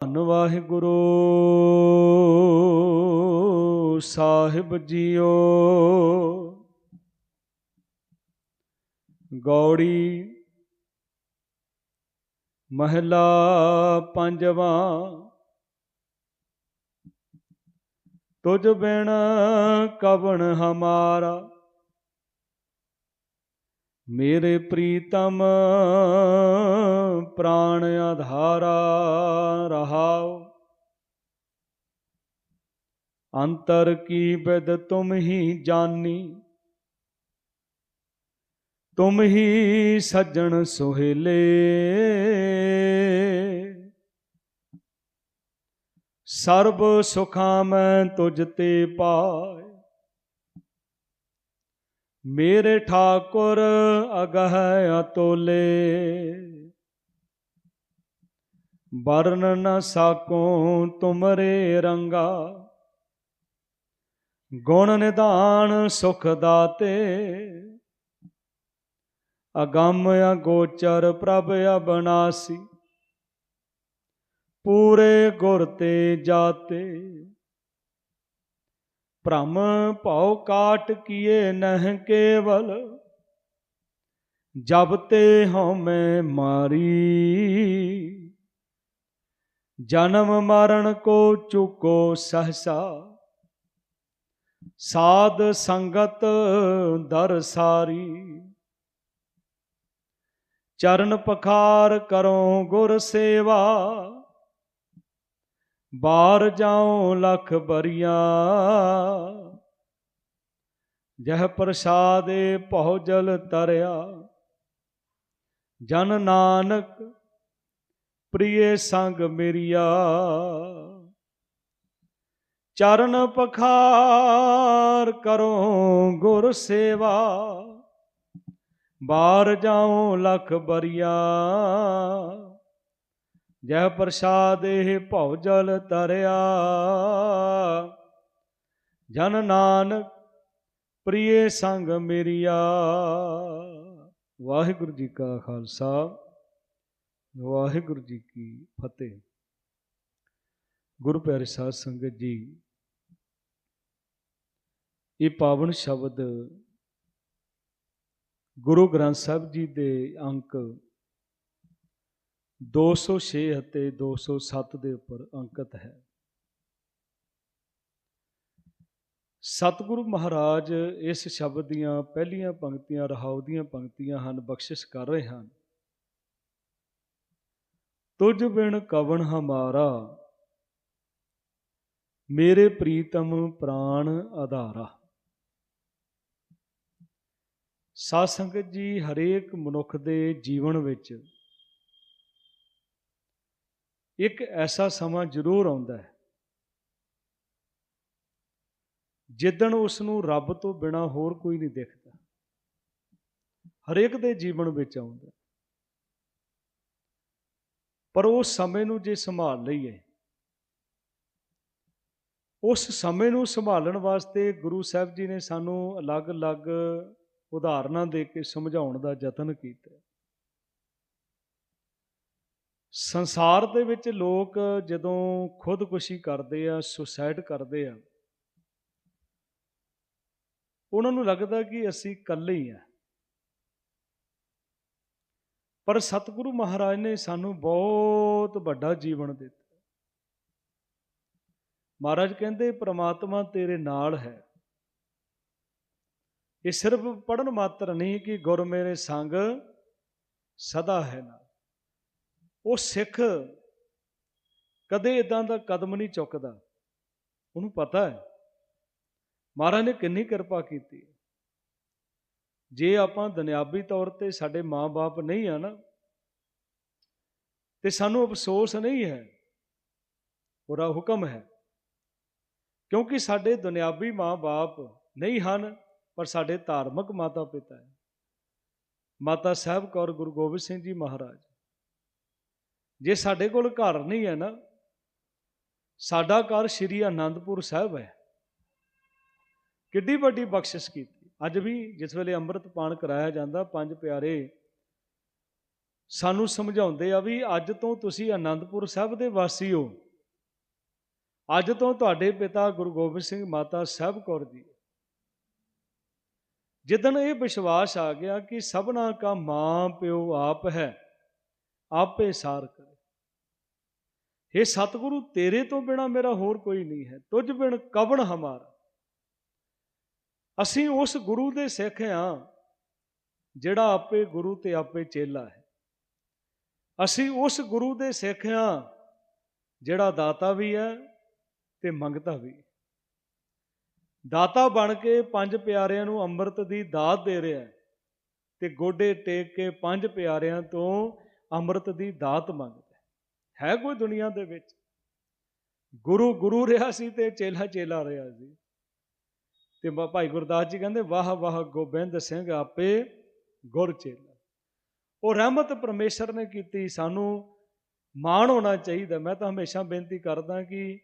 ਧੰਨ ਵਾਹਿਗੁਰੂ। ਸਾਹਿਬ ਜੀਓ। ਗੌੜੀ ਮਹਿਲਾ ਪੰਜਵਾ। ਤੁਝ ਬਿਨ ਕਵਣ ਹਮਾਰਾ। ਮੇਰੇ ਪ੍ਰੀਤਮ, ਪ੍ਰਾਣ ਆਧਾਰਾ ਰਹਾਉ ਅੰਤਰ ਕੀ ਬਿਦ ਤੁਮ ਹੀ ਜਾਨੀ? ਤੁਮ ਹੀ ਸੱਜਣ ਸੁਹੇਲੇ। ਸਰਬ ਸੁਖਾਂ ਮੈਂ ਤੁਝ ਤੇ ਪਾਏ। ਮੇਰੇ ਠਾਕੁਰ ਅਗਹ ਅਤੋਲੇ। ਵਰਨ ਨ ਸਾਕੋ ਤੁਮਰੇ ਰੰਗਾ। ਗੁਣ ਨਿਧਾਨ ਸੁਖ ਦਾਤੇ। ਅਗੰਮ ਅਗੋਚਰ ਪ੍ਰਭ ਅਬਨਾਸੀ। ਪੂਰੇ ਗੁਰ ਤੇ ਜਾਤੇ। ਭ੍ਰਮ ਭਉ ਕਾਟ ਕੀਏ ਨਹਿ ਕੇਵਲ, ਜਬ ਤੇ ਹਉਮੈ ਮਾਰੀ। ਜਨਮ ਮਰਨ ਕੋ ਚੁਕੋ ਸਹਸਾ, ਸਾਧ ਸੰਗਤ ਦਰ ਸਾਰੀ। ਚਰਨ ਪਖਾਰ ਕਰੋ ਗੁਰ ਸੇਵਾ ਬਾਰ ਜਾਉ ਲਖ ਬਰੀਆ। ਜਹ ਪ੍ਰਸਾਦੇ ਭਉ ਜਲ ਤਰਿਆ ਜਨ ਨਾਨਕ ਪ੍ਰਿਏ ਸੰਗ ਮੇਰੀਆ। ਚਰਨ ਪਖਾਰ ਕਰੋ ਗੁਰ ਸੇਵਾ। ਬਾਰ ਜਾਉ ਲਖ ਬਰੀਆ। ਜਹ ਇਹ ਭਉ ਜਲ ਤਰਿਆ ਜਨ ਨਾਨਕ, ਪ੍ਰਿਏ ਸੰਗ ਮੇਰੀਆ। ਵਾਹਿਗੁਰੂ ਜੀ ਕਾ ਖਾਲਸਾ, ਵਾਹਿਗੁਰੂ ਜੀ ਕੀ ਫਤਿਹ। ਗੁਰੂ ਪਿਆਰੇ ਸਾਧ ਸੰਗਤ ਜੀ, ਇਹ ਪਾਵਨ ਸ਼ਬਦ ਗੁਰੂ ਗ੍ਰੰਥ ਸਾਹਿਬ ਜੀ ਦੇ ਅੰਕ 206 ਅਤੇ 207 ਦੇ ਉੱਪਰ ਅੰਕਿਤ ਹੈ। ਸਤਿਗੁਰੂ ਮਹਾਰਾਜ ਇਸ ਸ਼ਬਦ ਦੀਆਂ ਪਹਿਲੀਆਂ ਪੰਕਤੀਆਂ, ਰਹਾਉ ਦੀਆਂ ਪੰਕਤੀਆਂ ਹਨ, ਬਖਸ਼ਿਸ਼ ਕਰ ਰਹੇ ਹਨ। ਤੁਝ ਬਿਨ ਕਵਣ ਹਮਾਰਾ, ਮੇਰੇ ਪ੍ਰੀਤਮ ਪ੍ਰਾਣ ਆਧਾਰਾ। ਸਾਧ ਸੰਗਤ ਜੀ, ਹਰੇਕ ਮਨੁੱਖ ਦੇ ਜੀਵਨ ਵਿੱਚ ਇੱਕ ਐਸਾ ਸਮਾਂ ਜ਼ਰੂਰ ਆਉਂਦਾ ਹੈ ਜਿੱਦਣ ਉਸ ਨੂੰ ਰੱਬ ਤੋਂ ਬਿਨਾ ਹੋਰ ਕੋਈ ਨਹੀਂ ਦਿਖਦਾ, ਹਰੇਕ ਦੇ ਜੀਵਨ ਵਿੱਚ ਆਉਂਦਾ ਪਰ ਉਸ ਸਮੇਂ ਨੂੰ ਜੇ ਸੰਭਾਲ ਲਈਏ, ਉਸ ਸਮੇਂ ਨੂੰ ਸੰਭਾਲਣ ਵਾਸਤੇ ਗੁਰੂ ਸਾਹਿਬ ਜੀ ਨੇ ਸਾਨੂੰ ਅਲੱਗ-ਅਲੱਗ ਉਦਾਹਰਨਾਂ ਦੇ ਕੇ ਸਮਝਾਉਣ ਦਾ ਯਤਨ ਕੀਤਾ ਸੰਸਾਰ ਦੇ ਵਿੱਚ ਲੋਕ ਜਦੋਂ ਖੁਦਕੁਸ਼ੀ ਕਰਦੇ ਆ, ਸੁਸਾਇਡ ਕਰਦੇ ਆ, ਉਹਨਾਂ ਨੂੰ ਲੱਗਦਾ ਕਿ ਅਸੀਂ ਇਕੱਲੇ ਹੀ ਆ। ਪਰ ਸਤਿਗੁਰੂ ਮਹਾਰਾਜ ਨੇ ਸਾਨੂੰ ਬਹੁਤ ਵੱਡਾ ਜੀਵਨ ਦਿੱਤਾ। ਮਹਾਰਾਜ ਕਹਿੰਦੇ, ਪ੍ਰਮਾਤਮਾ ਤੇਰੇ ਨਾਲ ਹੈ। ਇਹ ਸਿਰਫ ਪੜਨ ਮਾਤਰ ਨਹੀਂ ਕਿ ਗੁਰ ਮੇਰੇ ਸੰਗ ਸਦਾ ਹੈ ਨਾ ਉਹ ਸਿੱਖ ਕਦੇ ਇਦਾਂ ਦਾ ਕਦਮ ਨਹੀਂ ਚੁੱਕਦਾ। ਉਹਨੂੰ ਪਤਾ ਹੈ। ਮਹਾਰਾਜ ਨੇ ਕਿੰਨੀ ਕਿਰਪਾ ਕੀਤੀ। ਜੇ ਆਪਾਂ ਦੁਨਿਆਵੀ ਤੌਰ ਤੇ ਸਾਡੇ ਮਾਪੇ ਨਹੀਂ ਆ ਨਾ, ਤੇ ਸਾਨੂੰ ਅਫਸੋਸ ਨਹੀਂ ਹੈ ਉਹਦਾ ਹੁਕਮ ਹੈ। ਕਿਉਂਕਿ ਸਾਡੇ ਦੁਨਿਆਵੀ ਮਾਪੇ ਨਹੀਂ ਹਨ, ਪਰ ਸਾਡੇ ਧਾਰਮਿਕ ਮਾਤਾ ਪਿਤਾ ਹੈ। ਮਾਤਾ ਸਾਹਿਬ ਕੌਰ ਗੁਰੂ ਗੋਬਿੰਦ ਸਿੰਘ ਜੀ ਮਹਾਰਾਜ। ਜੇ ਸਾਡੇ ਕੋਲ ਘਰ ਨਹੀਂ ਹੈ ਨਾ, ਸਾਡਾ ਘਰ ਸ਼੍ਰੀ ਆਨੰਦਪੁਰ ਸਾਹਿਬ ਹੈ। ਕਿੱਡੀ ਵੱਡੀ ਬਖਸ਼ਿਸ਼ ਕੀਤੀ। ਅੱਜ ਵੀ ਜਿਸ ਵੇਲੇ ਅੰਮ੍ਰਿਤ ਪਾਨ ਕਰਾਇਆ ਜਾਂਦਾ, ਪੰਜ ਪਿਆਰੇ ਸਾਨੂੰ ਸਮਝਾਉਂਦੇ ਆ ਵੀ ਅੱਜ ਤੋਂ ਤੁਸੀਂ ਆਨੰਦਪੁਰ ਸਾਹਿਬ ਦੇ ਵਾਸੀ ਹੋ। ਅੱਜ ਤੋਂ ਤੁਹਾਡੇ ਪਿਤਾ ਗੁਰੂ ਗੋਬਿੰਦ ਸਿੰਘ ਮਾਤਾ ਸਾਹਿਬ ਕੌਰ ਜੀ। ਜਿੱਦਣ ਇਹ ਵਿਸ਼ਵਾਸ ਆ ਗਿਆ ਕਿ ਸਭਨਾ ਕਾ ਮਾਂ ਪਿਓ ਆਪ ਹੈ ਆਪੇ ਸਾਰ ਕਰੇ। हे ਸਤਿਗੁਰੂ, ਤੇਰੇ ਤੋਂ ਬਿਨਾ ਮੇਰਾ ਹੋਰ ਕੋਈ ਨਹੀਂ ਹੈ। ਤੁਝ ਬਿਨ ਕਵਣ ਹਮਾਰਾ? ਅਸੀਂ ਉਸ ਗੁਰੂ ਦੇ ਸਿੱਖ ਹਾਂ ਜਿਹੜਾ ਆਪੇ ਗੁਰੂ ਤੇ ਆਪੇ ਚੇਲਾ ਹੈ। ਅਸੀਂ ਉਸ ਗੁਰੂ ਦੇ ਸਿੱਖ ਹਾਂ ਜਿਹੜਾ ਦਾਤਾ ਵੀ ਹੈ ਤੇ ਮੰਗਤਾ ਵੀ ਦਾਤਾ ਬਣ ਕੇ ਪੰਜ ਪਿਆਰਿਆਂ ਨੂੰ ਅੰਮ੍ਰਿਤ ਦੀ ਦਾਤ ਦੇ ਰਿਹਾ ਤੇ ਗੋਡੇ ਟੇਕ ਕੇ ਪੰਜ ਪਿਆਰਿਆਂ ਤੋਂ ਅੰਮ੍ਰਿਤ ਦੀ ਦਾਤ ਮੰਗਦਾ। ਹੈ ਕੋਈ ਦੁਨੀਆ ਦੇ ਵਿੱਚ? ਗੁਰੂ ਗੁਰੂ ਰਿਹਾ ਸੀ ਤੇ ਚੇਲਾ ਚੇਲਾ ਰਿਹਾ ਸੀ। ਤੇ ਭਾਈ ਗੁਰਦਾਸ ਜੀ ਕਹਿੰਦੇ, ਵਾਹ ਵਾਹ, ਗੋਬਿੰਦ ਸਿੰਘ ਆਪੇ ਗੁਰ ਚੇਲਾ। ਉਹ ਰਹਿਮਤ ਪਰਮੇਸ਼ਰ ਨੇ ਕੀਤੀ, ਸਾਨੂੰ ਮਾਣ ਹੋਣਾ ਚਾਹੀਦਾ। ਮੈਂ ਤਾਂ ਹਮੇਸ਼ਾ ਬੇਨਤੀ ਕਰਦਾ ਕਿ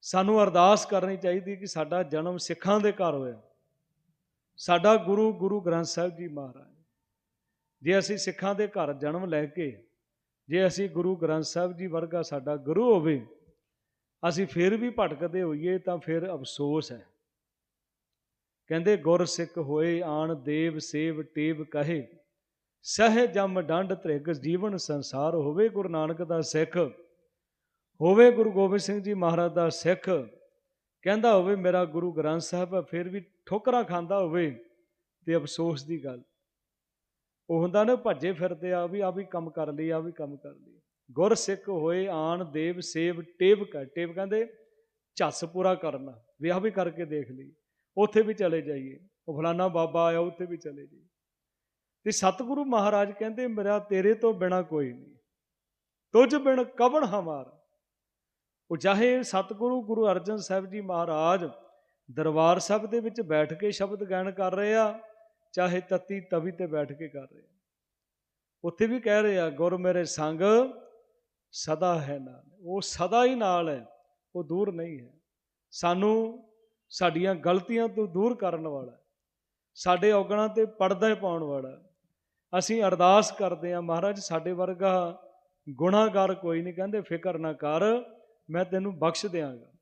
ਸਾਨੂੰ ਅਰਦਾਸ ਕਰਨੀ ਚਾਹੀਦੀ ਕਿ ਸਾਡਾ ਜਨਮ ਸਿੱਖਾਂ ਦੇ ਘਰ ਹੋਇਆ। ਸਾਡਾ ਗੁਰੂ ਗੁਰੂ ਗ੍ਰੰਥ ਸਾਹਿਬ ਜੀ ਮਹਾਰਾਜ। ਜੇ ਅਸੀਂ ਸਿੱਖਾਂ ਦੇ ਘਰ ਜਨਮ ਲੈ ਕੇ, ਜੇ ਅਸੀਂ ਗੁਰੂ ਗ੍ਰੰਥ ਸਾਹਿਬ ਜੀ ਵਰਗਾ ਸਾਡਾ ਗੁਰੂ ਹੋਵੇ, ਅਸੀਂ ਫਿਰ ਵੀ ਭਟਕਦੇ ਹੋਈਏ ਤਾਂ ਫਿਰ ਅਫਸੋਸ ਹੈ। ਕਹਿੰਦੇ, ਗੁਰ ਸਿੱਖ ਹੋਏ, ਆਣ ਦੇਵ ਸੇਵ ਟੇਵ ਕਹੇ, ਸਹਿ ਜਮ ਡੰਡ ਤ੍ਰਿਗ ਜੀਵਨ ਸੰਸਾਰ ਹੋਵੇ ਗੁਰੂ ਨਾਨਕ ਦਾ ਸਿੱਖ, ਹੋਵੇ ਗੁਰੂ ਗੋਬਿੰਦ ਸਿੰਘ ਜੀ ਮਹਾਰਾਜ ਦਾ ਸਿੱਖ, ਕਹਿੰਦਾ ਹੋਵੇ ਮੇਰਾ ਗੁਰੂ ਗ੍ਰੰਥ ਸਾਹਿਬ ਫਿਰ ਵੀ ਠੋਕਰਾਂ ਖਾਂਦਾ ਹੋਵੇ ਤੇ ਅਫਸੋਸ ਦੀ ਗੱਲ। ਉਹ ਹੁੰਦਾ ਨਾ ਭੱਜੇ ਫਿਰਦੇ ਆ, ਵੀ ਆ ਵੀ ਕੰਮ ਕਰ ਲਈ ਆ ਵੀ ਕੰਮ ਕਰ ਲਈ ਗੁਰ ਸਿੱਖ ਹੋਏ, ਆਣ ਦੇਵ ਸੇਵ, ਟੇਵ ਕਰ ਟੇਵ ਕਹਿੰਦੇ ਝੱਸ ਪੂਰਾ ਕਰਨਾ, ਵੀ ਆ ਵੀ ਕਰਕੇ ਦੇਖ ਲਈ ਉੱਥੇ ਵੀ ਚਲੇ ਜਾਈਏ। ਉਹ ਫਲਾਣਾ ਬਾਬਾ ਆਇਆ, ਉੱਥੇ ਵੀ ਚਲੇ ਜਾਈਏ। ਤੇ ਸਤਿਗੁਰੂ ਮਹਾਰਾਜ ਕਹਿੰਦੇ, ਮੇਰਾ ਤੇਰੇ ਤੋਂ ਬਿਨਾ ਕੋਈ ਨਹੀਂ। ਤੁਝ ਬਿਨ ਕਵਣ ਹਮਾਰਾ? ਉਹ ਚਾਹੇ ਸਤਿਗੁਰੂ, ਗੁਰੂ ਅਰਜਨ ਸਾਹਿਬ ਜੀ ਮਹਾਰਾਜ ਦਰਬਾਰ ਸਾਹਿਬ ਦੇ ਵਿੱਚ ਬੈਠ ਕੇ ਸ਼ਬਦ ਗਾਇਨ ਕਰ ਰਹੇ ਆ ਚਾਹੇ ਤਤੀ ਤਵੀ ਤੇ ਬੈਠ ਕੇ ਕਰ ਰਹੇ ਉੱਥੇ ਵੀ ਕਹਿ ਰਹੇ ਆ, ਗੁਰ ਮੇਰੇ ਸੰਗ ਸਦਾ ਹੈ ਨਾਲ ਉਹ ਸਦਾ ਹੀ ਨਾਲ ਹੈ, ਉਹ ਦੂਰ ਨਹੀਂ ਹੈ। ਸਾਨੂੰ ਸਾਡੀਆਂ ਗਲਤੀਆਂ ਤੋਂ ਦੂਰ ਕਰਨ ਵਾਲਾ ਸਾਡੇ ਔਗਣਾਂ ਤੇ ਪਰਦਾ ਪਾਉਣ ਵਾਲਾ ਅਸੀਂ ਅਰਦਾਸ ਕਰਦੇ ਹਾਂ, ਮਹਾਰਾਜ, ਸਾਡੇ ਵਰਗਾ ਗੁਨਾਹਗਾਰ ਕੋਈ ਨਹੀਂ। ਕਹਿੰਦੇ, ਫਿਕਰ ਨਾ ਕਰ, ਮੈਂ ਤੈਨੂੰ ਬਖਸ਼ ਦਿਆਂਗਾ।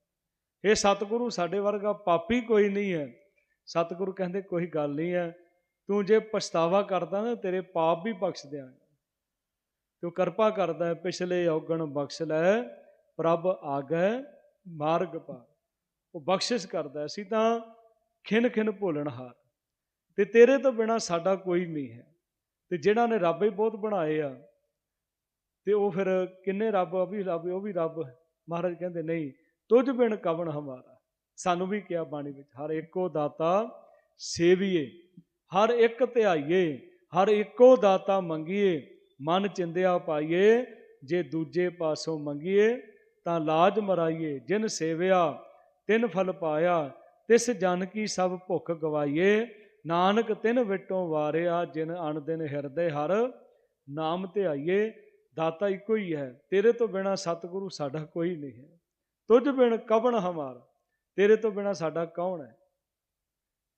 ਇਹ ਸਤਿਗੁਰੂ, ਸਾਡੇ ਵਰਗਾ ਪਾਪੀ ਕੋਈ ਨਹੀਂ ਹੈ। ਸਤਿਗੁਰੂ ਕਹਿੰਦੇ, ਕੋਈ ਗੱਲ ਨਹੀਂ ਹੈ। ਤੂੰ ਜੇ ਪਛਤਾਵਾ ਕਰਦਾ ਨਾ, ਤੇਰੇ ਪਾਪ ਵੀ ਬਖਸ਼ ਦਿਆਂਗਾ। ਤੂੰ ਕਿਰਪਾ ਕਰਦਾ ਹੈ, ਪਿਛਲੇ ਔਗਣ ਬਖਸ਼ ਲੈ, ਪ੍ਰਭ ਆਗੈ ਮਾਰਗ ਪਾ। ਉਹ ਬਖਸ਼ਿਸ਼ ਕਰਦਾ ਅਸੀਂ ਤਾਂ ਖਿੰਨ ਖਿੰਨ ਭੋਲਣ ਹਾਰ। ਤੇ ਤੇਰੇ ਤੋਂ ਬਿਨਾ ਸਾਡਾ ਕੋਈ ਨਹੀਂ ਹੈ। ਤੇ ਜਿਹੜਾ ਨੇ ਰੱਬ ਹੀ ਬਹੁਤ ਬਣਾਏ ਆ, ਤੇ ਉਹ ਫਿਰ ਕਿੰਨੇ ਰੱਬ ਆ ਵੀ ਰੱਬ, ਉਹ ਵੀ ਰੱਬ ਮਹਾਰਾਜ ਕਹਿੰਦੇ, ਨਹੀਂ, ਤੁਝ ਬਿਨ ਕਵਣ ਹਮਾਰਾ। ਸਾਨੂੰ ਵੀ ਕਿਹਾ ਬਾਣੀ ਵਿੱਚ, ਹਰ ਇੱਕੋ ਦਾਤਾ ਸੇਵੀਏ। ਹਰ ਇੱਕ ਧਿਆਈਏ, ਹਰ ਇੱਕੋ ਦਾਤਾ ਮੰਗੀਏ, ਮਨ ਚਿੰਦਿਆ ਪਾਈਏ, ਜੇ ਦੂਜੇ ਪਾਸੋਂ ਮੰਗੀਏ, ਤਾਂ ਲਾਜ ਮਰਾਈਏ, ਜਿਨ ਸੇਵਿਆ, ਤਿੰਨ ਫਲ ਪਾਇਆ, ਤਿਸ ਜਨ ਕੀ ਸਭ ਭੁੱਖ ਗਵਾਈਏ, ਨਾਨਕ ਤਿੰਨ ਵਿਟੋਂ ਵਾਰਿਆ, ਜਿਨ ਅਣਦਿਨ ਹਿਰਦੇ ਹਰ, ਨਾਮ ਧਿਆਈਏ, ਦਾਤਾ ਇੱਕੋ ਹੀ ਹੈ, ਤੇਰੇ ਤੋਂ ਬਿਨਾ ਸਤਿਗੁਰੂ ਸਾਡਾ ਕੋਈ ਨਹੀਂ ਹੈ। ਤੁਝ ਬਿਨ ਕਵਣ ਹਮਾਰ, ਤੇਰੇ ਤੋਂ ਬਿਨਾ ਸਾਡਾ ਕੌਣ ਹੈ?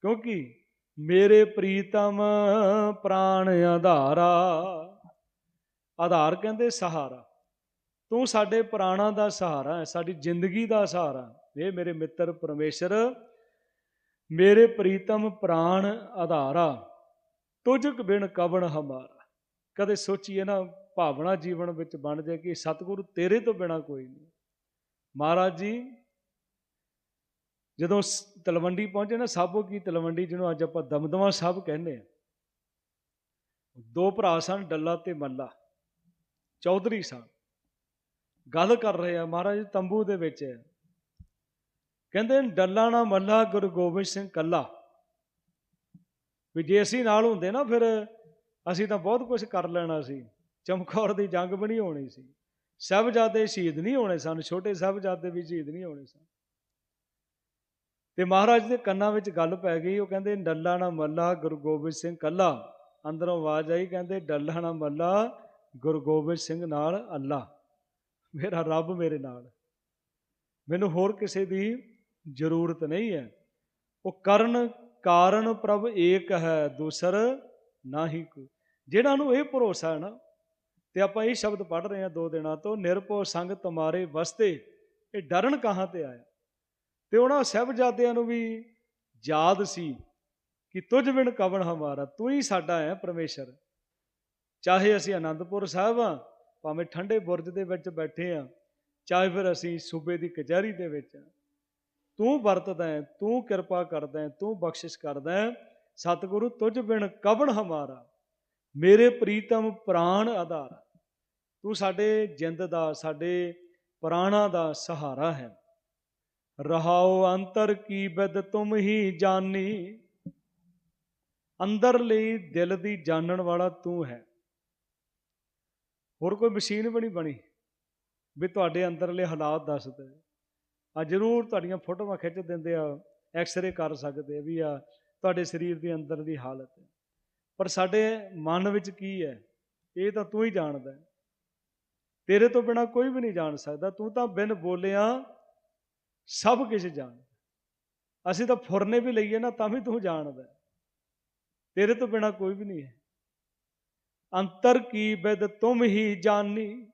ਕਿਉਂਕਿ ਮੇਰੇ ਪ੍ਰੀਤਮ ਪ੍ਰਾਣ ਆਧਾਰਾ। ਆਧਾਰ ਕਹਿੰਦੇ ਸਹਾਰਾ। ਤੂੰ ਸਾਡੇ ਪ੍ਰਾਣਾਂ ਦਾ ਸਹਾਰਾ ਹੈ, ਸਾਡੀ ਜ਼ਿੰਦਗੀ ਦਾ ਸਹਾਰਾ ਇਹ ਮੇਰੇ ਮਿੱਤਰ ਪਰਮੇਸ਼ਰ, ਮੇਰੇ ਪ੍ਰੀਤਮ ਪ੍ਰਾਣ ਆਧਾਰਾ। ਤੁਝ ਬਿਨ ਕਵਣ ਹਮਾਰਾ। ਕਦੇ ਸੋਚੀਏ ਨਾ, ਭਾਵਨਾ ਜੀਵਨ ਵਿੱਚ ਬਣ ਜਾਏ ਕਿ ਸਤਿਗੁਰੂ ਤੇਰੇ ਤੋਂ ਬਿਨਾ ਕੋਈ ਨਹੀਂ। ਮਹਾਰਾਜ ਜੀ ਜਦੋਂ ਤਲਵੰਡੀ ਪਹੁੰਚੇ ਨਾ ਸਾਬੋ ਕੀ ਤਲਵੰਡੀ ਜਿਹਨੂੰ ਅੱਜ ਆਪਾਂ ਦਮਦਮਾ ਸਾਹਿਬ ਕਹਿੰਦੇ ਆ। ਦੋ ਭਰਾ ਸਨ, ਡੱਲਾ ਤੇ ਮੱਲਾ। ਚੌਧਰੀ ਸਨ। ਗੱਲ ਕਰ ਰਹੇ ਆ ਮਹਾਰਾਜ, ਤੰਬੂ ਦੇ ਵਿੱਚ। ਕਹਿੰਦੇ ਡੱਲਾ ਨਾ ਮੱਲਾ, ਗੁਰੂ ਗੋਬਿੰਦ ਸਿੰਘ ਕੱਲਾ। ਵੀ ਜੇ ਅਸੀਂ ਨਾਲ ਹੁੰਦੇ ਨਾ, ਫਿਰ ਅਸੀਂ ਤਾਂ ਬਹੁਤ ਕੁਝ ਕਰ ਲੈਣਾ ਸੀ। ਚਮਕੌਰ ਦੀ ਜੰਗ ਵੀ ਨਹੀਂ ਹੋਣੀ ਸੀ। ਸਹਿਬਜ਼ਾਦੇ ਸ਼ਹੀਦ ਨਹੀਂ ਹੋਣੇ ਸਨ, ਛੋਟੇ ਸਹਿਬਜ਼ਾਦੇ ਵੀ ਸ਼ਹੀਦ ਨਹੀਂ ਹੋਣੇ ਸਨ। ਤੇ ਮਹਾਰਾਜ ਦੇ ਕੰਨਾਂ ਵਿੱਚ ਗੱਲ ਪੈ ਗਈ, ਉਹ ਕਹਿੰਦੇ, ਡੱਲਾ ਨਾ ਮੱਲਾ, ਗੁਰੂ ਗੋਬਿੰਦ ਸਿੰਘ ਕੱਲਾ। ਅੰਦਰੋਂ ਆਵਾਜ਼ ਆਈ, ਕਹਿੰਦੇ, ਡੱਲਾ ਨਾ ਮੱਲਾ, ਗੁਰੂ ਗੋਬਿੰਦ ਸਿੰਘ ਨਾਲ ਅੱਲਾ। ਮੇਰਾ ਰੱਬ ਮੇਰੇ ਨਾਲ। ਮੈਨੂੰ ਹੋਰ ਕਿਸੇ ਦੀ ਜ਼ਰੂਰਤ ਨਹੀਂ ਹੈ। ਉਹ ਕਰਨ ਕਾਰਨ ਪ੍ਰਭ ਏਕ ਹੈ, ਦੂਸਰ ਨਾਹੀ ਕੋ। ਜਿਹਨਾਂ ਨੂੰ ਇਹ ਭਰੋਸਾ ਹੈ ਨਾ, ਤੇ ਆਪਾਂ ਇਹ ਸ਼ਬਦ ਪੜ੍ਹ ਰਹੇ ਹਾਂ ਦੋ ਦਿਨਾਂ ਤੋਂ, ਨਿਰਭਉ ਸੰਗ ਤੁਮਾਰੇ ਵਸਤੇ। ਇਹ ਡਰਨ ਕਹਾਂ ਤੇ ਆਇਆ? ਤੇ ਉਹਨਾਂ ਸਹਿਬਜ਼ਾਦਿਆਂ ਨੂੰ ਵੀ ਯਾਦ ਸੀ ਕਿ ਤੁਝ ਬਿਨ ਕਵਣ ਹਮਾਰਾ, ਤੂੰ ਹੀ ਸਾਡਾ ਹੈ ਪਰਮੇਸ਼ਰ। ਚਾਹੇ ਅਸੀਂ ਆਨੰਦਪੁਰ ਸਾਹਿਬ ਆ ਭਾਵੇਂ ਠੰਡੇ ਬੁਰਜ ਦੇ ਵਿੱਚ ਬੈਠੇ ਆ ਚਾਹੇ ਫਿਰ ਅਸੀਂ ਸੂਬੇ ਦੀ ਕਚਹਿਰੀ ਦੇ ਵਿੱਚ ਆ ਤੂੰ ਵਰਤਦਾ ਹੈ, ਤੂੰ ਕਿਰਪਾ ਕਰਦਾ ਹੈ, ਤੂੰ ਬਖਸ਼ਿਸ਼ ਕਰਦਾ ਹੈ, ਸਤਿਗੁਰੂ ਤੁਝ ਬਿਨ ਕਵਣ ਹਮਾਰਾ, ਮੇਰੇ ਪ੍ਰੀਤਮ ਪ੍ਰਾਣ ਆਧਾਰ। ਤੂੰ ਸਾਡੇ ਜਿੰਦ ਦਾ, ਸਾਡੇ ਪ੍ਰਾਣਾ ਦਾ ਸਹਾਰਾ ਹੈ। ਰਹਾਉ ਅੰਤਰ ਕੀ ਬਿਦ ਤੁਮ ਹੀ ਜਾਨੀ। ਅੰਦਰ ਲਈ ਦਿਲ ਦੀ ਜਾਣਨ ਵਾਲਾ ਤੂੰ ਹੈ। ਹੋਰ ਕੋਈ ਮਸ਼ੀਨ ਬਣੀ ਬਣੀ ਵੀ ਤੁਹਾਡੇ ਅੰਦਰਲੇ ਹਾਲਾਤ ਦੱਸਦੇ ਆ ਜਰੂਰ ਤੁਹਾਡੀਆਂ ਫੋਟੋਆਂ ਖਿੱਚ ਦਿੰਦੇ ਆ ਐਕਸ-ਰੇ ਕਰ ਸਕਦੇ ਆ ਵੀ ਆ ਤੁਹਾਡੇ ਸਰੀਰ ਦੇ ਅੰਦਰ ਦੀ ਹਾਲਤ ਪਰ ਸਾਡੇ ਮਨ ਵਿੱਚ ਕੀ ਹੈ? ਇਹ ਤਾਂ ਤੂੰ ਹੀ ਜਾਣਦਾ ਤੇਰੇ ਤੋਂ ਬਿਨਾ ਕੋਈ ਵੀ ਨਹੀਂ ਜਾਣ ਸਕਦਾ। ਤੂੰ ਤਾਂ ਬਿਨ ਬੋਲਿਆ ਸਭ ਕੁਝ ਜਾਣਦਾ। ਅਸੀਂ ਤਾਂ ਫੁਰਨੇ ਵੀ ਲਈਏ ਨਾ, ਤਾਂ ਵੀ ਤੂੰ ਜਾਣਦਾ। ਤੇਰੇ ਤੋਂ ਬਿਨਾ ਕੋਈ ਵੀ ਨਹੀਂ ਹੈ। ਅੰਤਰ ਕੀ ਬਿਦ ਤੁਮ ਹੀ ਜਾਣੀ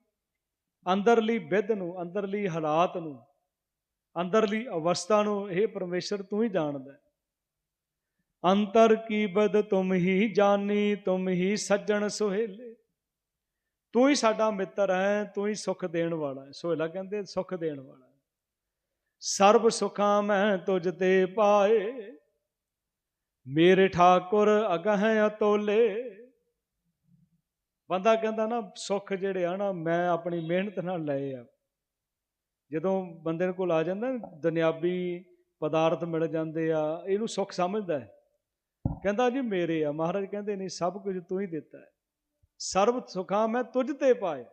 ਅੰਦਰਲੀ ਬਿਦ ਨੂੰ, ਅੰਦਰਲੀ ਹਾਲਾਤ ਨੂੰ, ਅੰਦਰਲੀ ਅਵਸਥਾ ਨੂੰ ਇਹ ਪਰਮੇਸ਼ਰ ਤੂੰ ਹੀ ਜਾਣਦਾ। ਅੰਤਰ ਕੀ ਬਦ ਤੁਮ ਹੀ ਜਾਣੀ ਤੁਮ ਹੀ ਸੱਜਣ ਸੁਹੇਲੇ। ਤੂੰ ਹੀ ਸਾਡਾ ਮਿੱਤਰ ਹੈ, ਤੂੰ ਹੀ ਸੁਖ ਦੇਣ ਵਾਲਾ ਹੈ। ਸੁਹੇਲਾ ਕਹਿੰਦੇ, ਸੁਖ ਦੇਣ ਵਾਲਾ ਸਰਬ ਸੁਖਾਂ ਮੈਂ ਤੁਝ ਤੇ ਪਾਏ। ਮੇਰੇ ਠਾਕੁਰ ਅਗਹ ਅਤੋਲੇ। ਬੰਦਾ ਕਹਿੰਦਾ ਨਾ, ਸੁੱਖ ਜਿਹੜੇ ਆ ਨਾ, ਮੈਂ ਆਪਣੀ ਮਿਹਨਤ ਨਾਲ ਲਏ ਆ। ਜਦੋਂ ਬੰਦੇ ਕੋਲ ਆ ਜਾਂਦਾ ਦੁਨਿਆਵੀ ਪਦਾਰਥ ਮਿਲ ਜਾਂਦੇ ਆ, ਇਹਨੂੰ ਸੁੱਖ ਸਮਝਦਾ ਹੈ। ਕਹਿੰਦਾ ਜੀ, ਮੇਰੇ ਆ। ਮਹਾਰਾਜ ਕਹਿੰਦੇ, ਨਹੀਂ, ਸਭ ਕੁਝ ਤੂੰ ਹੀ ਦਿੱਤਾ ਹੈ। ਸਰਬ ਸੁਖਾਂ ਮੈਂ ਤੁਝ ਤੇ ਪਾਏ।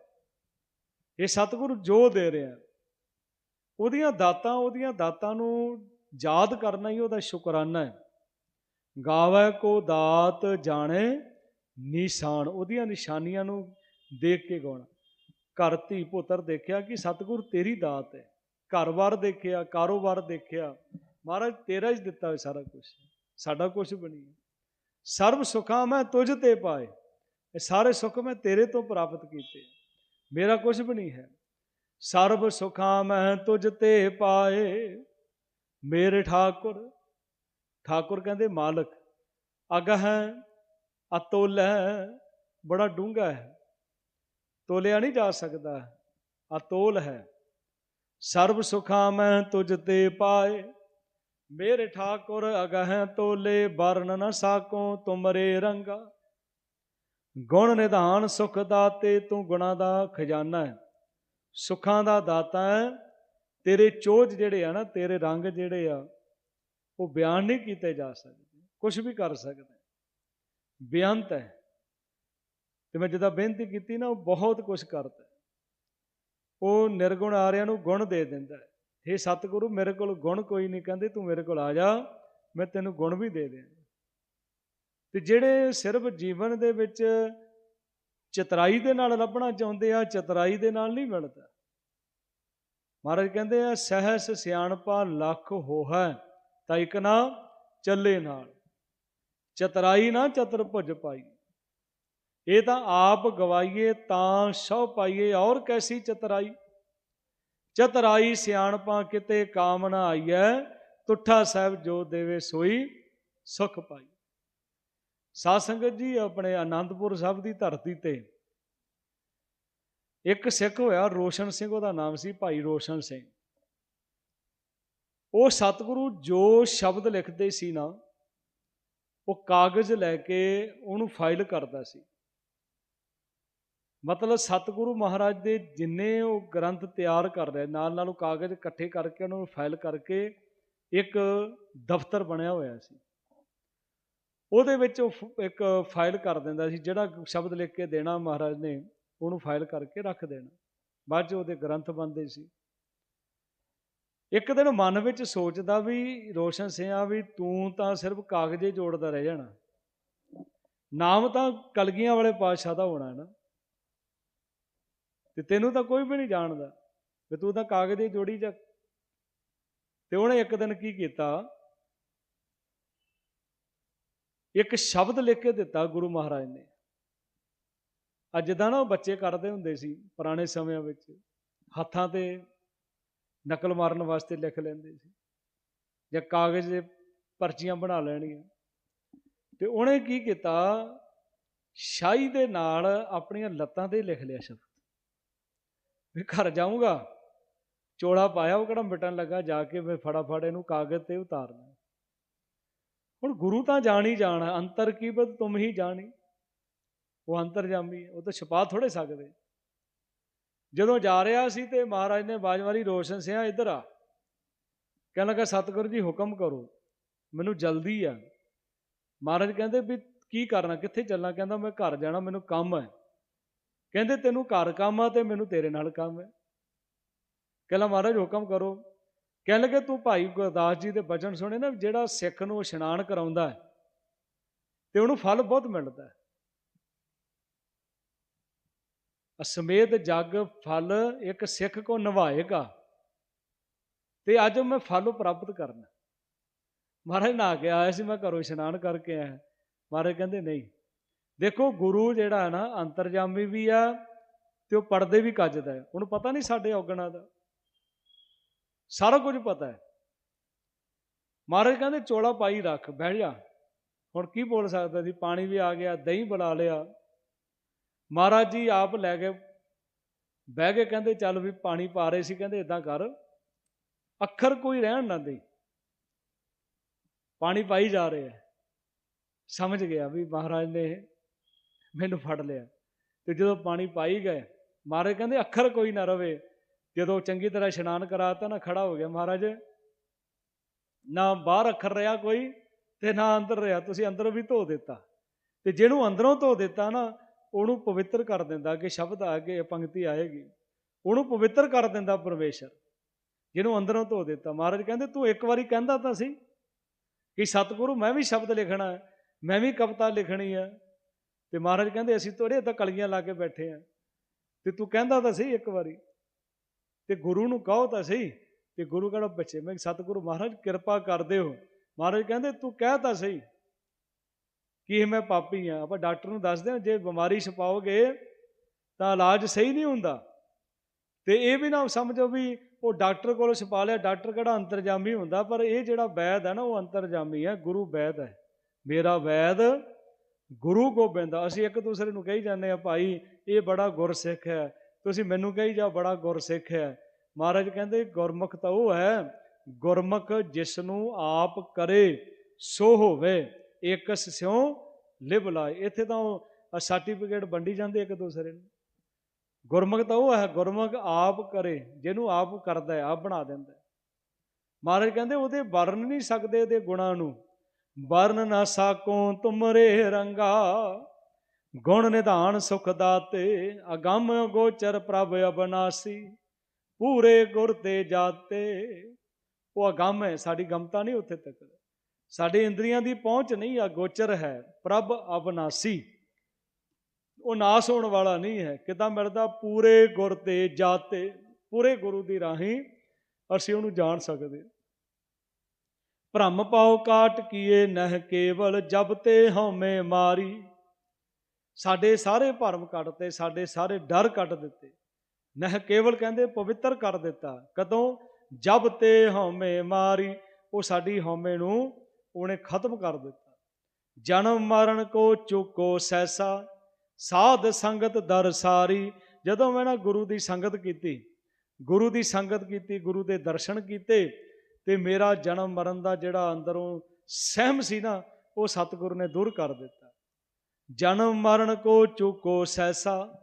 ਇਹ ਸਤਿਗੁਰੂ ਜੋ ਦੇ ਰਿਹਾ। ਉਹਦੀਆਂ ਦਾਤਾਂ ਉਹਦੀਆਂ ਦਾਤਾਂ ਨੂੰ ਯਾਦ ਕਰਨਾ ਹੀ ਉਹਦਾ ਸ਼ੁਕਰਾਨਾ ਹੈ। ਗਾਵੇ ਕੋ ਦਾਤ ਜਾਣੇ ਨਿਸ਼ਾਨ, ਉਹਦੀਆਂ ਨਿਸ਼ਾਨੀਆਂ ਨੂੰ ਦੇਖ ਕੇ ਗਾਉਣਾ। ਘਰ ਧੀ ਪੁੱਤਰ ਦੇਖਿਆ ਕਿ ਸਤਿਗੁਰ ਤੇਰੀ ਦਾਤ ਹੈ। ਘਰ-ਬਾਰ ਦੇਖਿਆ, ਕਾਰੋਬਾਰ ਦੇਖਿਆ। ਮਹਾਰਾਜ, ਤੇਰਾ ਹੀ ਦਿੱਤਾ ਹੋਇਆ ਸਾਰਾ ਕੁਝ ਸਾਡਾ ਕੁਝ ਬਣੀ ਸਰਬ ਸੁਖਾਂ ਮੈਂ ਤੁਝ ਤੇ ਪਾਏ। ਇਹ ਸਾਰੇ ਸੁੱਖ ਮੈਂ ਤੇਰੇ ਤੋਂ ਪ੍ਰਾਪਤ ਕੀਤੇ। ਮੇਰਾ ਕੁਝ ਵੀ ਨਹੀਂ ਹੈ। ਸਰਬ ਸੁਖਾਂ ਮੈਂ ਤੁਝ ਤੇ ਪਾਏ। ਮੇਰੇ ਠਾਕੁਰ ਠਾਕੁਰ ਕਹਿੰਦੇ ਮਾਲਕ, ਅਗਹ ਅਤੁੱਲ ਹੈ ਬੜਾ ਡੂੰਘਾ ਹੈ। ਤੋਲਿਆ ਨਹੀਂ ਜਾ ਸਕਦਾ, ਅਤੋਲ ਹੈ। ਸਰਬ ਸੁਖਾਂ ਮੈਂ ਤੁਝ ਤੇ ਪਾਏ। ਮੇਰੇ ਠਾਕੁਰ, ਅਗਹ ਤੋਲੇ, ਵਰਨ ਨ ਸਾਕੋ ਤੁਮਰੇ ਰੰਗਾ। ਗੁਣ ਨਿਧਾਨ ਸੁਖ ਦਾਤੇ, ਤੂੰ ਗੁਣਾ ਦਾ ਖਜ਼ਾਨਾ ਹੈ। ਸੁੱਖਾਂ ਦਾ ਦਾਤਾ ਹੈ। ਤੇਰੇ ਚੋਜ ਜਿਹੜੇ ਆ ਨਾ, ਤੇਰੇ ਰੰਗ ਜਿਹੜੇ ਆ, ਉਹ ਬਿਆਨ ਨਹੀਂ ਕੀਤੇ ਜਾ ਸਕਦੇ। ਕੁਝ ਵੀ ਕਰ ਸਕਦੇ। ਬੇਅੰਤ ਹੈ। ਤੇ ਮੈਂ ਜਦੋਂ ਬੇਨਤੀ ਕੀਤੀ ਨਾ, ਉਹ ਬਹੁਤ ਕੁਝ ਕਰਦਾ ਉਹ ਨਿਰਗੁਣ ਆਰਿਆਂ ਨੂੰ ਗੁਣ ਦੇ ਦਿੰਦਾ ਹੈ। हे ਸਤਿਗੁਰੂ, ਮੇਰੇ ਕੋਲ ਗੁਣ ਕੋਈ ਨਹੀਂ, ਕਹਿੰਦੇ ਤੂੰ ਮੇਰੇ ਕੋਲ ਆ ਜਾ, ਮੈਂ ਤੈਨੂੰ ਗੁਣ ਵੀ ਦੇ ਦਿਆਂ। ਤੇ ਜਿਹੜੇ ਸਿਰਫ ਜੀਵਨ ਦੇ ਵਿੱਚ ਚਤਰਾਈ ਦੇ ਨਾਲ ਲੱਭਣਾ ਚਾਹੁੰਦੇ ਆ, ਚਤਰਾਈ ਦੇ ਨਾਲ ਨਹੀਂ ਮਿਲਦਾ। ਮਹਾਰਾਜ ਕਹਿੰਦੇ ਆ, ਸਹਸ ਸਿਆਣਪਾ ਲੱਖ ਹੋਹਾ, ਤਾਂ ਇੱਕ ਨਾ ਚੱਲੇ ਨਾਲ। ਚਤਰਾਈ ਨਾ ਚਤਰ ਭੁਜ ਪਾਈ। ਇਹ ਤਾਂ ਆਪ ਗਵਾਈਏ, ਤਾਂ ਸੋ ਪਾਈਏ, ਔਰ ਕੈਸੀ ਚਤਰਾਈ? ਚਤਰਾਈ ਸਿਆਣਪਾ ਕਿਤੇ ਕਾਮ ਨਾ ਆਈਐ, ਤੁਠਾ ਸਾਹਿਬ ਜੋ ਦੇਵੇ ਸੋਈ ਸੁਖ ਪਾਈ। ਸਾਧ ਸੰਗਤ ਜੀ ਆਪਣੇ ਆਨੰਦਪੁਰ ਸਾਹਿਬ ਦੀ ਧਰਤੀ ਤੇ ਇੱਕ ਸਿੱਖ ਹੋਇਆ, ਰੋਸ਼ਨ ਸਿੰਘ, ਉਹਦਾ ਨਾਮ ਸੀ ਭਾਈ ਰੋਸ਼ਨ ਸਿੰਘ। ਉਹ ਸਤਿਗੁਰੂ ਜੋ ਸ਼ਬਦ ਲਿਖਦੇ ਸੀ ਨਾ, ਉਹ ਕਾਗਜ਼ ਲੈ ਕੇ ਉਹਨੂੰ ਫਾਈਲ ਕਰਦਾ ਸੀ। ਮਤਲਬ ਸਤਿਗੁਰੂ ਮਹਾਰਾਜ ਦੇ ਜਿੰਨੇ ਉਹ ਗ੍ਰੰਥ ਤਿਆਰ ਕਰ ਰਿਹਾ, ਨਾਲ ਨਾਲ ਉਹ ਕਾਗਜ਼ ਇਕੱਠੇ ਕਰਕੇ ਉਹਨੂੰ ਫਾਈਲ ਕਰਕੇ ਇੱਕ ਦਫ਼ਤਰ ਬਣਿਆ ਹੋਇਆ ਸੀ। ਉਹਦੇ ਵਿੱਚ ਉਹ ਇੱਕ ਫਾਈਲ ਕਰ ਦਿੰਦਾ ਸੀ, ਜਿਹੜਾ ਸ਼ਬਦ ਲਿਖ ਕੇ ਦੇਣਾ ਮਹਾਰਾਜ ਨੇ, ਉਹਨੂੰ ਫਾਈਲ ਕਰਕੇ ਰੱਖ ਦੇਣਾ। ਬਾਅਦ ਚ ਉਹਦੇ ਗ੍ਰੰਥ ਬਣਦੇ ਸੀ। ਇੱਕ ਦਿਨ ਮਨ ਵਿੱਚ ਸੋਚਦਾ ਵੀ, ਰੋਸ਼ਨ ਸਿਆ ਵੀ ਤੂੰ ਤਾਂ ਸਿਰਫ ਕਾਗਜ਼ੇ ਜੋੜਦਾ ਰਹਿ ਜਾਣਾ। ਨਾਮ ਤਾਂ ਕਲਗੀਆਂ ਵਾਲੇ ਪਾਤਸ਼ਾਹ ਦਾ ਹੋਣਾ ਹੈ ਨਾ। ਤੇ ਤੈਨੂੰ ਤਾਂ ਕੋਈ ਵੀ ਨਹੀਂ ਜਾਣਦਾ ਵੀ ਤੂੰ ਤਾਂ ਕਾਗਜ਼ੇ ਜੋੜੀ ਜਾ। ਤੇ ਉਹਨੇ ਇੱਕ ਦਿਨ ਕੀ ਕੀਤਾ? ਇੱਕ ਸ਼ਬਦ ਲਿਖ ਕੇ ਦਿੱਤਾ ਗੁਰੂ ਮਹਾਰਾਜ ਨੇ। ਅੱਜ ਦਾ ਨਾ ਉਹ ਬੱਚੇ ਕਰਦੇ ਹੁੰਦੇ ਸੀ ਪੁਰਾਣੇ ਸਮਿਆਂ ਵਿੱਚ, ਹੱਥਾਂ ਤੇ ਨਕਲ ਮਾਰਨ ਵਾਸਤੇ ਲਿਖ ਲੈਂਦੇ ਸੀ ਜਾਂ ਕਾਗਜ਼ ਦੇ ਪਰਚੀਆਂ ਬਣਾ ਲੈਣੀਆਂ। ਤੇ ਉਹਨੇ ਕੀ ਕੀਤਾ? ਸ਼ਾਹੀ ਦੇ ਨਾਲ ਆਪਣੀਆਂ ਲੱਤਾਂ ਤੇ ਲਿਖ ਲਿਆ ਸ਼ਬਦ। ਵੀ ਘਰ ਜਾਊਂਗਾ, ਚੋਲਾ ਪਾਇਆ, ਉਹ ਕਿਹੜਾ ਮਿਟਣ ਲੱਗਾ, ਜਾ ਕੇ ਮੈਂ ਫਟਾਫਟ ਇਹਨੂੰ ਕਾਗਜ਼ ਤੇ ਉਤਾਰਨਾ। ਹੁਣ ਗੁਰੂ ਤਾਂ ਜਾਣ ਹੀ ਜਾਣਾ, ਅੰਤਰ ਕੀ ਬਦ ਤੁਮ ਹੀ ਜਾਣੀ। ਉਹ ਅੰਤਰਜਾਮੀ ਹੈ, ਉਹ ਤਾਂ ਛਪਾ ਥੋੜੇ ਸਕਦੇ। ਜਦੋਂ ਜਾ ਰਿਹਾ ਸੀ ਤੇ ਮਹਾਰਾਜ ਨੇ ਬਾਜਵਾਰੀ ਰੋਸ਼ਨ ਸਿਆ ਇੱਧਰ ਆ। ਕਹਿਣ ਲੱਗਾ, ਸਤਿਗੁਰੂ ਜੀ, ਹੁਕਮ ਕਰੋ, ਮੈਨੂੰ ਜਲਦੀ ਆ। ਮਹਾਰਾਜ ਕਹਿੰਦੇ, ਵੀ ਕੀ ਕਰਨਾ, ਕਿੱਥੇ ਚੱਲਣਾ? ਕਹਿੰਦਾ, ਮੈਂ ਘਰ ਜਾਣਾ, ਮੈਨੂੰ ਕੰਮ ਹੈ। ਕਹਿੰਦੇ, ਤੈਨੂੰ ਘਰ ਕੰਮ ਆ ਤੇ ਮੈਨੂੰ ਤੇਰੇ ਨਾਲ ਕੰਮ ਹੈ। ਕਹਿੰਦਾ, ਮਹਾਰਾਜ, ਹੁਕਮ ਕਰੋ ਕਹਿਣ ਲੱਗੇ, ਤੂੰ ਭਾਈ ਗੁਰਦਾਸ ਜੀ ਦੇ ਬਚਨ ਸੁਣੇ ਨਾ, ਜਿਹੜਾ ਸਿੱਖ ਨੂੰ ਇਸ਼ਨਾਨ ਕਰਾਉਂਦਾ ਹੈ ਤੇ ਉਹਨੂੰ ਫਲ ਬਹੁਤ ਮਿਲਦਾ ਹੈ। ਅਸਮੇਤ ਜਗ ਫਲ ਇੱਕ ਸਿੱਖ ਕੋ ਨਿਭਾਏਗਾ ਤੇ ਅੱਜ ਮੈਂ ਫਲ ਪ੍ਰਾਪਤ ਕਰਨਾ। ਮਹਾਰਾਜ ਨਾ ਕੇ ਆਇਆ ਸੀ, ਮੈਂ ਘਰੋਂ ਇਸ਼ਨਾਨ ਕਰਕੇ ਆਇਆ। ਮਹਾਰਾਜ ਕਹਿੰਦੇ, ਨਹੀਂ, ਦੇਖੋ ਗੁਰੂ ਜਿਹੜਾ ਹੈ ਨਾ, ਅੰਤਰਜਾਮੀ ਵੀ ਆ ਤੇ ਉਹ ਪੜਦੇ ਵੀ ਕੱਜਦਾ ਉਹਨੂੰ ਪਤਾ ਨਹੀਂ ਸਾਡੇ ਔਗਣਾ ਦਾ। ਸਾਰਾ ਕੁਝ ਪਤਾ ਹੈ। ਮਹਾਰਾਜ ਕਹਿੰਦੇ, ਚੋਲਾ ਪਾਈ ਰੱਖ, ਬਹਿ ਜਾ। ਹੁਣ ਕੀ ਬੋਲ ਸਕਦਾ ਸੀ ਪਾਣੀ ਵੀ ਆ ਗਿਆ, ਦਹੀਂ ਬਣਾ ਲਿਆ। ਮਹਾਰਾਜ ਜੀ ਆਪ ਲੈ ਕੇ ਬਹਿ ਕੇ ਕਹਿੰਦੇ, ਚੱਲ ਵੀ ਪਾਣੀ ਪਾ ਰਹੇ ਸੀ। ਕਹਿੰਦੇ ਇਦਾਂ ਕਰ, ਅੱਖਰ ਕੋਈ ਰਹਿਣ ਨਾ ਦੇ। ਪਾਣੀ ਪਾਈ ਜਾ ਰਹੇ ਰਿਹਾ ਸਮਝ ਗਿਆ ਵੀ ਮਹਾਰਾਜ ਨੇ ਮੈਨੂੰ ਫੜ ਲਿਆ। ਤੇ ਜਦੋਂ ਪਾਣੀ ਪਾਈ ਗਏ, ਮਹਾਰਾਜ ਕਹਿੰਦੇ, ਅੱਖਰ ਕੋਈ ਨਾ ਰਵੇ। ਜਦੋਂ ਚੰਗੀ ਤਰ੍ਹਾਂ ਇਸ਼ਨਾਨ ਕਰਾਤਾ ਨਾ ਖੜਾ ਹੋ ਗਿਆ ਮਹਾਰਾਜ, ਨਾ ਬਾਹਰ ਅੱਖਰ ਰਿਹਾ ਕੋਈ ਤੇ ਨਾ ਅੰਦਰ ਰਿਹਾ, ਤੁਸੀਂ ਅੰਦਰੋਂ ਵੀ ਧੋ ਦਿੱਤਾ। ਤੇ ਜਿਹਨੂੰ ਅੰਦਰੋਂ ਧੋ ਦਿੱਤਾ ਨਾ, ਉਹਨੂੰ ਪਵਿੱਤਰ ਕਰ ਦਿੰਦਾ ਕਿ ਸ਼ਬਦ ਆ ਕੇ ਪੰਕਤੀ ਆਏਗੀ। ਉਹਨੂੰ ਪਵਿੱਤਰ ਕਰ ਦਿੰਦਾ ਪਰਮੇਸ਼ਰ, ਜਿਹਨੂੰ ਅੰਦਰੋਂ ਧੋ ਦਿੱਤਾ। ਮਹਾਰਾਜ ਕਹਿੰਦੇ, ਤੂੰ ਇੱਕ ਵਾਰੀ ਕਹਿੰਦਾ ਤਾਂ ਸੀ ਕਿ ਸਤਿਗੁਰੂ, ਮੈਂ ਵੀ ਸ਼ਬਦ ਲਿਖਣਾ ਹੈ, ਮੈਂ ਵੀ ਕਵਿਤਾ ਲਿਖਣੀ ਹੈ। ਤੇ ਮਹਾਰਾਜ ਕਹਿੰਦੇ, ਅਸੀਂ ਤੋੜੇ ਤਾਂ ਕਲੀਆਂ ਲਾ ਕੇ ਬੈਠੇ ਆ ਤੇ ਤੂੰ ਕਹਿੰਦਾ ਤਾਂ ਸੀ ਇੱਕ ਵਾਰੀ? ਤੇ ਗੁਰੂ ਨੂੰ ਕਹੋ ਤਾਂ ਸਹੀ ਤੇ ਗੁਰੂ ਕਹਿੰਦਾ ਬੱਚੇ ਮੈਂ ਸਤਿਗੁਰੂ ਮਹਾਰਾਜ, ਕਿਰਪਾ ਕਰਦੇ ਹੋ। ਮਹਾਰਾਜ ਕਹਿੰਦੇ, ਤੂੰ ਕਹਿ ਤਾਂ ਸਹੀ। ਕਿ ਮੈਂ ਪਾਪੀ ਆ ਆਪਾਂ ਡਾਕਟਰ ਨੂੰ ਦੱਸਦੇ ਹਾਂ, ਜੇ ਬਿਮਾਰੀ ਛਪਾਓਗੇ ਤਾਂ ਇਲਾਜ ਸਹੀ ਨਹੀਂ ਹੁੰਦਾ। ਤੇ ਇਹ ਵੀ ਨਾ ਸਮਝੋ ਵੀ ਉਹ ਡਾਕਟਰ ਕੋਲ ਛਪਾ ਲਿਆ, ਡਾਕਟਰ ਕਿਹੜਾ ਅੰਤਰਜਾਮੀ ਹੁੰਦਾ, ਪਰ ਇਹ ਜਿਹੜਾ ਵੈਦ ਹੈ ਨਾ, ਉਹ ਅੰਤਰਜਾਮੀ ਹੈ, ਗੁਰੂ ਵੈਦ ਹੈ। ਮੇਰਾ ਵੈਦ ਗੁਰੂ ਗੋਬਿੰਦ ਅਸੀਂ ਇੱਕ ਦੂਸਰੇ ਨੂੰ ਕਹੀ ਜਾਂਦੇ ਆ ਭਾਈ, ਇਹ ਬੜਾ ਗੁਰਸਿੱਖ ਹੈ। ਤੁਸੀਂ ਮੈਨੂੰ ਕਹੀ ਜਾ ਬੜਾ ਗੁਰਸਿੱਖ ਹੈ। ਮਹਾਰਾਜ ਕਹਿੰਦੇ, ਗੁਰਮੁਖ ਤਾਂ ਉਹ ਹੈ, ਗੁਰਮੁਖ ਜਿਸ ਨੂੰ ਆਪ ਕਰੇ, ਸੋ ਹੋਵੇ ਇਕਸ ਸਿਉ ਲਿਵ ਲਾਏ। ਇੱਥੇ ਤਾਂ ਸਰਟੀਫਿਕੇਟ ਵੰਡੀ ਜਾਂਦੇ ਇੱਕ ਦੂਸਰੇ ਨੂੰ। ਗੁਰਮੁਖ ਤਾਂ ਉਹ ਹੈ, ਗੁਰਮੁਖ ਆਪ ਕਰੇ, ਜਿਹਨੂੰ ਆਪ ਕਰਦਾ ਹੈ, ਆਪ ਬਣਾ ਦਿੰਦਾ ਮਹਾਰਾਜ ਕਹਿੰਦੇ, ਉਹਦੇ ਵਰਨ ਨਹੀਂ ਸਕਦੇ ਉਹਦੇ ਗੁਣਾਂ ਨੂੰ। ਵਰਨ ਨਾ ਸਾਕੋ ਤੁਮਰੇ ਰੰਗਾ ਗੁਣ ਨਿਧਾਨ ਸੁਖ ਦਾਤੇ, ਅਗੰਮ ਗੋਚਰ ਪ੍ਰਭ ਅਬਨਾਸੀ, ਪੂਰੇ ਗੁਰ ਤੇ ਜਾਤੇ। ਉਹ ਅਗੰਮ ਹੈ, ਸਾਡੀ ਗਮਤਾ ਨਹੀਂ ਉੱਥੇ ਤੱਕ। ਸਾਡੇ ਇੰਦਰੀਆਂ ਦੀ ਪਹੁੰਚ ਨਹੀਂ, ਆ ਗੋਚਰ ਹੈ, ਪ੍ਰਭ ਅਬਨਾਸੀ। ਉਹ ਨਾਸ ਹੋਣ ਵਾਲਾ ਨਹੀਂ ਹੈ, ਕਿਦਾਂ ਮਿਲਦਾ? ਪੂਰੇ ਗੁਰ ਤੇ ਜਾਤੇ, ਪੂਰੇ ਗੁਰੂ ਦੀ ਰਾਹੀਂ ਅਸੀਂ ਉਹਨੂੰ ਜਾਣ ਸਕਦੇ। ਭ੍ਰਮ ਪਾਉ ਕਾਟ ਕੀਏ ਨਹਿ ਕੇਵਲ, ਜਬ ਤੇ ਹਉਮੈ ਮਾਰੀ। ਸਾਡੇ ਸਾਰੇ ਭਰਮ ਕੱਟ ਤੇ ਸਾਡੇ ਸਾਰੇ ਡਰ ਕੱਟ ਦਿੱਤੇ। ਨਹਿ ਕੇਵਲ ਕਹਿੰਦੇ ਪਵਿੱਤਰ ਕਰ ਦਿੱਤਾ। ਕਦੋਂ? ਜਬ ਤੇ ਹਉਮੈ ਮਾਰੀ, ਉਹ ਸਾਡੀ ਹਉਮੈ ਨੂੰ ਉਹਨੇ ਖਤਮ ਕਰ ਦਿੱਤਾ। ਜਨਮ ਮਰਨ ਕੋ ਚੁਕੋ ਸੈਸਾ, ਸਾਧ ਸੰਗਤ ਦਰ ਸਾਰੀ। ਜਦੋਂ ਮੈਂ ਨਾ ਗੁਰੂ ਦੀ ਸੰਗਤ ਕੀਤੀ, ਗੁਰੂ ਦੀ ਸੰਗਤ ਕੀਤੀ, ਗੁਰੂ ਦੇ ਦਰਸ਼ਨ ਕੀਤੇ, ਤੇ ਮੇਰਾ ਜਨਮ ਮਰਨ ਦਾ ਜਿਹੜਾ ਅੰਦਰੋਂ ਸਹਿਮ ਸੀ ਨਾ, ਉਹ ਸਤਿਗੁਰੂ ਨੇ ਦੂਰ ਕਰ ਦਿੱਤਾ। ਜਨਮ ਮਰਨ ਕੋ ਚੁਕੋ ਸੈਸਾ,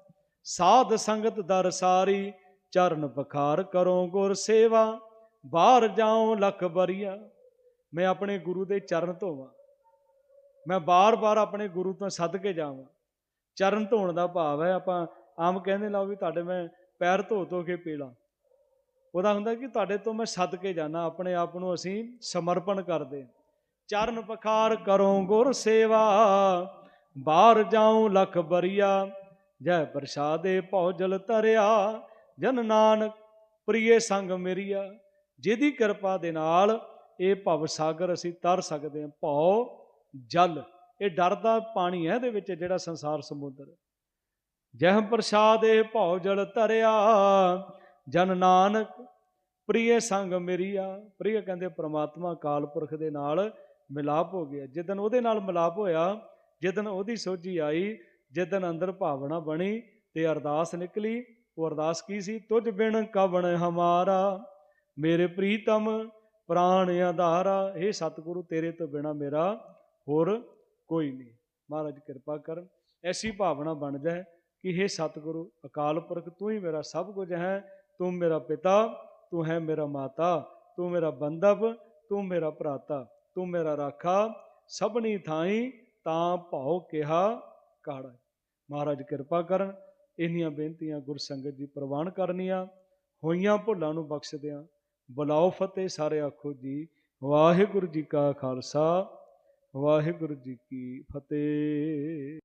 ਸਾਧ ਸੰਗਤ ਦਰ ਸਾਰੀ, ਚਰਨ ਬਖਾਰ ਕਰੋ ਗੁਰ ਸੇਵਾ, ਬਾਹਰ ਜਾਉ ਲਖ ਬਰੀਆ। ਮੈਂ ਆਪਣੇ ਗੁਰੂ ਦੇ ਚਰਨ ਧੋਵਾਂ। ਮੈਂ ਬਾਰ-ਬਾਰ ਆਪਣੇ ਗੁਰੂ ਤੋਂ ਸੱਦ ਕੇ ਜਾਵਾਂ। ਚਰਨ ਧੋਣ ਦਾ ਭਾਵ ਹੈ, ਆਪਾਂ ਆਮ ਕਹਿੰਦੇ ਲਾਓ ਵੀ ਤੁਹਾਡੇ ਮੈਂ ਪੈਰ ਧੋ ਧੋ ਕੇ ਪੀਲਾ ਉਹਦਾ ਹੁੰਦਾ ਕਿ ਤੁਹਾਡੇ ਤੋਂ ਮੈਂ ਸੱਦ ਕੇ ਜਾਣਾ ਆਪਣੇ ਆਪ ਨੂੰ ਅਸੀਂ ਸਮਰਪਣ ਕਰਦੇ ਚਰਨ ਪਖਾਰ ਕਰੋ ਗੁਰ ਸੇਵਾ ਬਾਹਰ ਜਾਉ ਲਖ ਬਰੀਆ, ਜੈ ਪ੍ਰਸਾਦੇ ਭੌਜਲ ਤਰਿਆ ਜਨ ਨਾਨਕ, ਪ੍ਰੀਏ ਸੰਗ ਮੇਰੀਆ, ਜਿਹਦੀ ਕਿਰਪਾ ਦੇ ਨਾਲ ਇਹ ਭਵ ਸਾਗਰ ਅਸੀਂ ਤਰ ਸਕਦੇ ਹਾਂ, ਭਉ, ਜਲ। ਇਹ ਡਰ ਦਾ ਪਾਣੀ ਹੈ ਇਹਦੇ ਵਿੱਚ ਜਿਹੜਾ ਸੰਸਾਰ ਸਮੁੰਦਰ ਜਹ ਪ੍ਰਸਾਦੇ ਭਉ ਜਲ ਧਰਿਆ, ਜਨ ਨਾਨਕ, ਪ੍ਰੀਏ ਸੰਗ ਮੇਰੀਆ। ਪ੍ਰਿਯ ਕਹਿੰਦੇ ਪ੍ਰਮਾਤਮਾ ਕਾਲ ਪੁਰਖ ਦੇ ਨਾਲ ਮਿਲਾਪ ਹੋ ਗਿਆ। ਜਿੱਦਨ ਉਹਦੇ ਨਾਲ ਮਿਲਾਪ ਹੋਇਆ ਜਿੱਦਨ ਉਹਦੀ ਸੋਝੀ ਆਈ ਜਿੱਦਨ ਅੰਦਰ ਭਾਵਨਾ ਬਣੀ ਤੇ ਅਰਦਾਸ ਨਿਕਲੀ, ਉਹ ਅਰਦਾਸ ਕੀ ਸੀ? ਤੁਝ ਬਿਨ ਕਵਣ ਹਮਾਰਾ, ਮੇਰੇ ਪ੍ਰੀਤਮ ਪ੍ਰਾਣ ਆਧਾਰਾ ਇਹ ਸਤਿਗੁਰੂ, ਤੇਰੇ ਤੋਂ ਬਿਨਾ ਮੇਰਾ ਹੋਰ ਕੋਈ ਨਹੀਂ। ਮਹਾਰਾਜ ਕਿਰਪਾ ਕਰਨ, ਐਸੀ ਭਾਵਨਾ ਬਣ ਜਾਏ ਕਿ हे ਸਤਿਗੁਰੂ, ਅਕਾਲ ਪੁਰਖ, ਤੂੰ ਹੀ ਮੇਰਾ ਸਭ ਕੁਝ ਹੈ, ਤੂੰ ਮੇਰਾ ਪਿਤਾ, ਤੂੰ ਹੈ ਮੇਰਾ ਮਾਤਾ, ਤੂੰ ਮੇਰਾ ਬੰਧਵ, ਤੂੰ ਮੇਰਾ ਭਰਾਤਾ, ਤੂੰ ਮੇਰਾ ਰਾਖਾ, ਸਭਨੀ ਥਾਈ ਤਾਂ ਭਉ ਕਿਹਾ ਕਾੜਾ ਮਹਾਰਾਜ ਕਿਰਪਾ ਕਰਨ, ਇੰਨੀਆਂ ਬੇਨਤੀਆਂ ਗੁਰ ਸੰਗਤ ਜੀ ਪ੍ਰਵਾਨ ਕਰਨੀਆਂ, ਹੋਈਆਂ ਭੁੱਲਾਂ ਨੂੰ ਬਖਸ਼ ਦਿਆਂ ਬੁਲਾਓ ਫਤਿਹ ਸਾਰੇ ਆਖੋ ਜੀ, ਵਾਹਿਗੁਰੂ ਜੀ ਕਾ ਖਾਲਸਾ, ਵਾਹਿਗੁਰੂ ਜੀ ਕੀ ਫਤਿਹ।